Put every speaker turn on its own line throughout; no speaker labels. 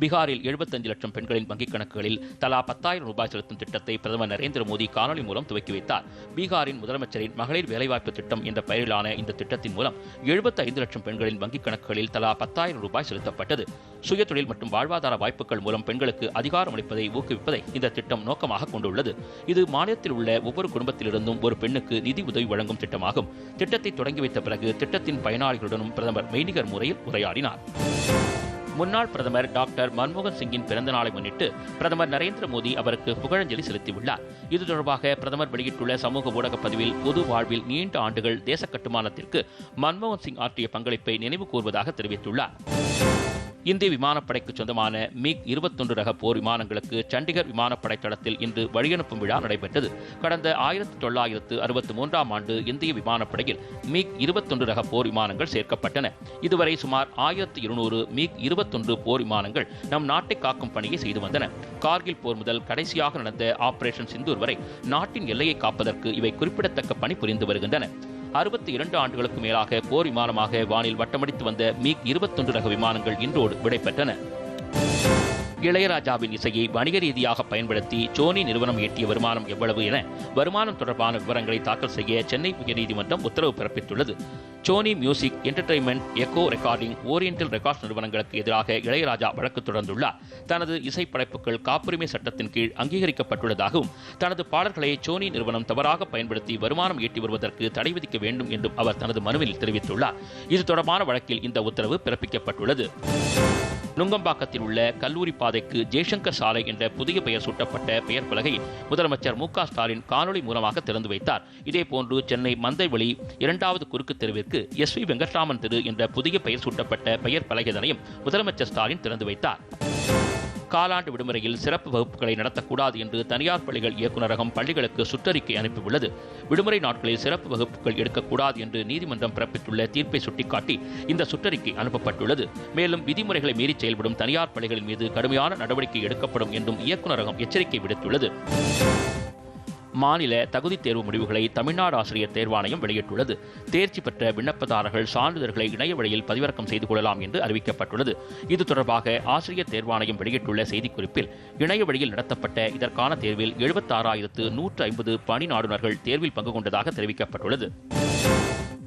பீகாரில் எழுபத்தஞ்சு லட்சம் பெண்களின் வங்கிக் கணக்குகளில் தலா பத்தாயிரம் ரூபாய் செலுத்தும் திட்டத்தை பிரதமர் நரேந்திர மோடி காணொலி மூலம் துவக்கி வைத்தார். பீகாரின் முதலமைச்சரின் மகளிர் வேலைவாய்ப்பு திட்டம் என்ற பெயரிலான இந்த திட்டத்தின் மூலம் எழுபத்தைந்து லட்சம் பெண்களின் வங்கிக் கணக்குகளில் தலா பத்தாயிரம் ரூபாய் செலுத்தப்பட்டது. சுயதொழில் மற்றும் வாழ்வாதார வாய்ப்புகள் மூலம் பெண்களுக்கு அதிகாரம் அளிப்பதை ஊக்குவிப்பதை இந்த திட்டம் நோக்கமாக கொண்டுள்ளது. இது மாநிலத்தில் உள்ள ஒவ்வொரு குடும்பத்திலிருந்தும் ஒரு பெண்ணுக்கு நிதி உதவி வழங்கும் திட்டமாகும். திட்டத்தை தொடங்கி வைத்த பிறகு திட்டத்தின் பயனாளிகளுடனும் பிரதமர் மெய்நிகர் முறையில் உரையாடினார். முன்னாள் பிரதமர் டாக்டர் மன்மோகன் சிங்கின் பிறந்த நாளை முன்னிட்டு பிரதமர் நரேந்திர மோடி அவருக்கு புகழஞ்சலி செலுத்தியுள்ளார். இது தொடர்பாக பிரதமர் வெளியிட்டுள்ள சமூக ஊடக பதிவில் பொது வாழ்வில் நீண்ட ஆண்டுகள் தேச கட்டுமானத்திற்கு மன்மோகன் சிங் ஆற்றிய பங்களிப்பை நினைவு கூர்வதாக தெரிவித்துள்ளார். இந்திய விமானப்படைக்கு சொந்தமான மிக் இருபத்தொன்று ரக போர் விமானங்களுக்கு சண்டிகர் விமானப்படை தளத்தில் இன்று வழியனுப்பும் விழா நடைபெற்றது. கடந்த ஆயிரத்தி தொள்ளாயிரத்து அறுபத்தி மூன்றாம் ஆண்டு இந்திய விமானப்படையில் மிக் இருபத்தொன்று ரக போர் விமானங்கள் சேர்க்கப்பட்டன. இதுவரை சுமார் ஆயிரத்தி இருநூறு மிக் இருபத்தொன்று போர் விமானங்கள் நம் நாட்டை காக்கும் பணியை செய்து வந்தன. கார்கில் போர் முதல் கடைசியாக நடந்த ஆபரேஷன் சிந்தூர் வரை நாட்டின் எல்லையை காப்பதற்கு இவை குறிப்பிடத்தக்க பணி புரிந்து வருகின்றன. அறுபத்தி இரண்டு ஆண்டுகளுக்கு மேலாக போர் விமானமாக வானில் வட்டமடித்து வந்த மீக் இருபத்தொன்று ரக விமானங்கள் இன்றோடு விடைபெற்றன. இளையராஜாவின் இசையை வணிக ரீதியாக பயன்படுத்தி சோனி நிறுவனம் ஈட்டிய வருமானம் எவ்வளவு என வருமானம் தொடர்பான விவரங்களை தாக்கல் செய்ய சென்னை உயர்நீதிமன்றம் உத்தரவு பிறப்பித்துள்ளது. Sony music entertainment echo recording oriental records நிறுவனங்களுக்கு எதிராக இளையராஜா வழக்கு தொடர்ந்துள்ளார். தனது இசை படைப்புகள் காப்புரிமை சட்டத்தின் கீழ் அங்கீகரிக்கப்பட்டுள்ளதாகவும் தனது பாடல்களை சோனி நிறுவனம் தவறாக பயன்படுத்தி வருமானம் ஈட்டி வருவதற்கு தடை விதிக்க வேண்டும் என்றும் அவர் தனது மனுவில் தெரிவித்துள்ளார். இது தொடர்பான வழக்கில் இந்த உத்தரவு பிறப்பிக்கப்பட்டுள்ளது. நுங்கம்பாக்கத்தில் உள்ள கல்லூரி பாதைக்கு ஜெய்சங்கர் சாலை என்ற புதிய பெயர் சூட்டப்பட்ட பெயர் பலகையை முதலமைச்சர் மு க ஸ்டாலின் காணொலி மூலமாக திறந்து வைத்தார். இதேபோன்று சென்னை மந்தைவெளி இரண்டாவது குறுக்கு தெருவிற்கு எஸ் வி வெங்கட்ராமன் தெரு என்ற புதிய பெயர் சூட்டப்பட்ட பெயர் பலகைதனையும் முதலமைச்சர் ஸ்டாலின் திறந்து வைத்தார். காலாண்டு விடுமுறையில் சிறப்பு வகுப்புகளை நடத்தக்கூடாது என்று தனியார் பள்ளிகள் இயக்குநரகம் பள்ளிகளுக்கு சுற்றறிக்கை அனுப்பியுள்ளது. விடுமுறை நாட்களில் சிறப்பு வகுப்புகள் எடுக்கக்கூடாது என்று நீதிமன்றம் பிறப்பித்துள்ள தீர்ப்பை சுட்டிக்காட்டி இந்த சுற்றறிக்கை அனுப்பப்பட்டுள்ளது. மேலும் விதிமுறைகளை மீறி செயல்படும் தனியார் பள்ளிகளின் மீது கடுமையான நடவடிக்கை எடுக்கப்படும் என்றும் இயக்குநரகம் எச்சரிக்கை விடுத்துள்ளது. மாநில தகுதித் தேர்வு முடிவுகளை தமிழ்நாடு ஆசிரியர் தேர்வாணையம் வெளியிட்டுள்ளது. தேர்ச்சி பெற்ற விண்ணப்பதாரர்கள் சான்றிதழ்களை இணைய வழியில் பதிவிறக்கம் செய்து கொள்ளலாம் என்று அறிவிக்கப்பட்டுள்ளது. இது தொடர்பாக ஆசிரியர் தேர்வாணையம் வெளியிட்டுள்ள செய்திக்குறிப்பில் இணைய வழியில் நடத்தப்பட்ட இதற்கான தேர்வில் எழுபத்தாறாயிரத்து நூற்று ஐம்பது பணி நாடுநர்கள் தேர்வில் பங்கு கொண்டதாக தெரிவிக்கப்பட்டுள்ளது.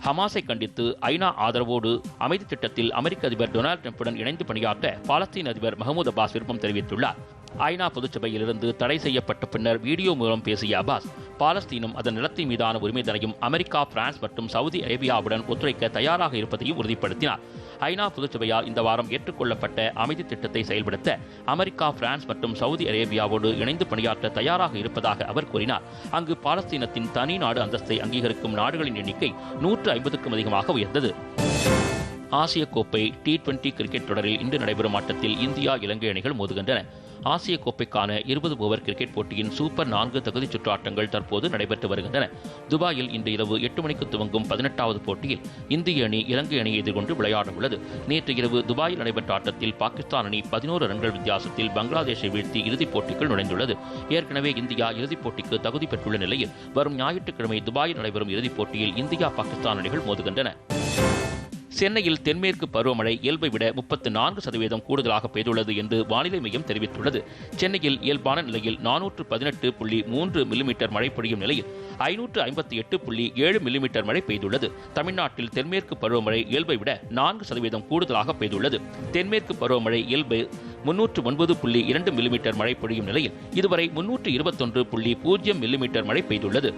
ஹமாஸை கண்டித்து ஐநா ஆதரவோடு அமைதி திட்டத்தில் அமெரிக்க அதிபர் டொனால்டு டிரம்புடன் இணைந்து பணியாற்ற பாலஸ்தீன் அதிபர் மஹமூத் அப்பாஸ் விருப்பம் தெரிவித்துள்ளார். ஐநா பொதுச்சபையிலிருந்து தடை செய்யப்பட்ட பின்னர் வீடியோ மூலம் பேசிய அபாஸ் பாலஸ்தீனும் அதன் நிலத்தின் மீதான உரிமைதனையும் அமெரிக்கா பிரான்ஸ் மற்றும் சவுதி அரேபியாவுடன் ஒத்துழைக்க தயாராக இருப்பதையும் உறுதிப்படுத்தினார். ஐநா பொதுச்சபையால் இந்த வாரம் ஏற்றுக்கொள்ளப்பட்ட அமைதி திட்டத்தை செயல்படுத்த அமெரிக்கா பிரான்ஸ் மற்றும் சவுதி அரேபியாவோடு இணைந்து பணியாற்ற தயாராக இருப்பதாக அவர் கூறினார். அங்கு பாலஸ்தீனத்தின் தனி நாடு அந்தஸ்தை அங்கீகரிக்கும் நாடுகளின் எண்ணிக்கை நூற்று ஐம்பதுக்கும் அதிகமாக உயர்ந்தது. ஆசிய கோப்பை டி டுவெண்டி கிரிக்கெட் தொடரில் இன்று நடைபெறும் ஆட்டத்தில் இந்தியா இலங்கை அணிகள் மோதுகின்றன. ஆசிய கோப்பைக்கான இருபது ஓவர் கிரிக்கெட் போட்டியின் சூப்பர் நான்கு தகுதிச் சுற்று ஆட்டங்கள் தற்போது நடைபெற்று வருகின்றன. துபாயில் இன்று இரவு எட்டு மணிக்கு துவங்கும் பதினெட்டாவது போட்டியில் இந்திய அணி இலங்கை அணியை எதிர்கொண்டு விளையாட உள்ளது. நேற்று இரவு துபாயில் நடைபெற்ற ஆட்டத்தில் பாகிஸ்தான் அணி பதினோரு ரன்கள் வித்தியாசத்தில் பங்களாதேஷை வீழ்த்தி இறுதிப் போட்டிக்குள் நுழைந்துள்ளது. ஏற்கனவே இந்தியா இறுதிப் போட்டிக்கு தகுதி பெற்றுள்ள நிலையில் வரும் ஞாயிற்றுக்கிழமை துபாயில் நடைபெறும் இறுதிப் போட்டியில் இந்தியா பாகிஸ்தான் அணிகள் மோதுகின்றன. சென்னையில் தென்மேற்கு பருவமழை இயல்பை விட முப்பத்து நான்கு சதவீதம் கூடுதலாக பெய்துள்ளது என்று வானிலை மையம் தெரிவித்துள்ளது. சென்னையில் இயல்பான நிலையில் நானூற்று பதினெட்டு புள்ளி மூன்று மில்லிமீட்டர் மழை பொழியும் நிலையில் ஐநூற்று ஐம்பத்தி எட்டு புள்ளி ஏழு மில்லிமீட்டர் மழை பெய்துள்ளது. தமிழ்நாட்டில் தென்மேற்கு பருவமழை இயல்பை விட நான்கு சதவீதம் கூடுதலாக பெய்துள்ளது. தென்மேற்கு பருவமழை இயல்பு முன்னூற்று ஒன்பது புள்ளி இரண்டு மில்லிமீட்டர் மழை பொழியும் நிலையில் இதுவரை முன்னூற்று இருபத்தொன்று புள்ளி பூஜ்ஜியம் மில்லிமீட்டர் மழை பெய்துள்ளது.